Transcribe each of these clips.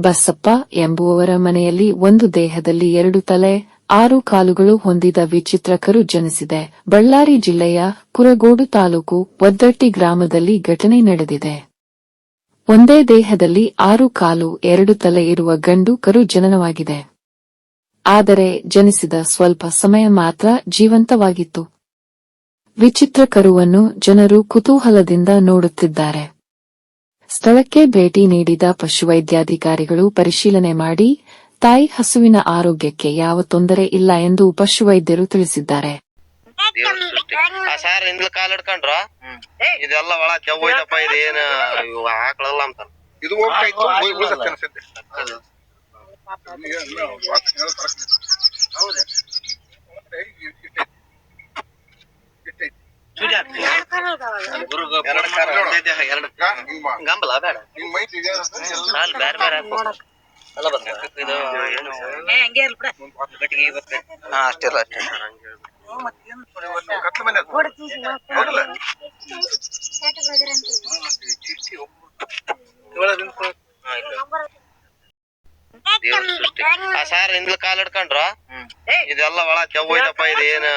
ಬಸಪ್ಪ ಎಂಬುವವರ ಮನೆಯಲ್ಲಿ ಒಂದು ದೇಹದಲ್ಲಿ ಎರಡು ತಲೆ, ಆರು ಕಾಲುಗಳು ಹೊಂದಿದ ವಿಚಿತ್ರಕರು ಜನಿಸಿದೆ. ಬಳ್ಳಾರಿ ಜಿಲ್ಲೆಯ ಕುರಗೋಡು ತಾಲೂಕು ಒದ್ದಟ್ಟಿ ಗ್ರಾಮದಲ್ಲಿ ಘಟನೆ ನಡೆದಿದೆ. ಒಂದೇ ದೇಹದಲ್ಲಿ ಆರು ಕಾಲು, ಎರಡು ತಲೆ ಇರುವ ಗಂಡು ಕರು ಜನನವಾಗಿದೆ. ಆದರೆ ಜನಿಸಿದ ಸ್ವಲ್ಪ ಸಮಯ ಮಾತ್ರ ಜೀವಂತವಾಗಿತ್ತು. ವಿಚಿತ್ರ ಕರುವನ್ನು ಜನರು ಕುತೂಹಲದಿಂದ ನೋಡುತ್ತಿದ್ದಾರೆ. ಸ್ಥಳಕ್ಕೆ ಭೇಟಿ ನೀಡಿದ ಪಶುವೈದ್ಯಾಧಿಕಾರಿಗಳು ಪರಿಶೀಲನೆ ಮಾಡಿ ತಾಯಿ ಹಸುವಿನ ಆರೋಗ್ಯಕ್ಕೆ ಯಾವ ತೊಂದರೆ ಇಲ್ಲ ಎಂದು ಪಶುವೈದ್ಯರು ತಿಳಿಸಿದ್ದಾರೆ. ದೇವ್ರ ಸೃಷ್ಟಿ ಆ ಸಾರ್ ಹಿಂದ್ಲ ಕಾಲ್ ಹಿಡ್ಕೊಂಡ್ರ? ಇದೆಲ್ಲ ಒಳ ದೆವ್ವ ಐತಪ್ಪ ಇದು ಏನ ಇವು ಆಕಳಲ್ಲ ಅಂತ ಇದು ಹೋಗ್ತಾಯಿತ್ತು ಉಳಿದಕ್ಕೆ ಅನ್ಸುತ್ತೆ ಎರಡು ಕಾರ ಒಂದೇ ದೇಹ ಎರಡು ಗಂಬಲ ಬೇಡ. ಕಾಲ್ ಬೇರೆ ಬೇರೆ ಹಾಕ್ಬೇಕು. ಅಲ್ಲ ಇದು ಏನು? ಹಾ ಅಷ್ಟಿಲ್ಲ ಅಷ್ಟೇ ಸಾರ್ ಹಿಂದ್ಲ ಕಾಲ್ ಹಿಡ್ಕೊಂಡ್ರ? ಇದೆಲ್ಲ ಒಳ ಚೆವ್ ಐತಪ್ಪ ಇದೇನು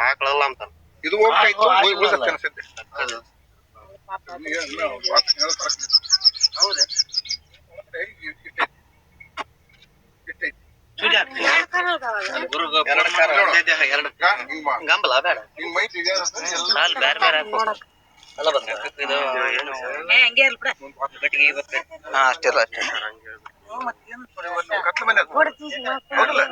ಆಕಳಲ್ಲ ಅಂತ ಇದು ಹೋಗ್ತಾಯಿತ್ತು ಉಳಿದಕ್ಕೆ ಅನ್ಸುತ್ತೆ ಗಂಬಲ ಬೇಡ ಅಲ್ಲ ಬಂದ ಇದು ಹಾ ಅಷ್ಟಿಲ್ಲ ಅಷ್ಟೇ ಕತ್ಲ ಮನೆ. ಹೌದಲ್ಲ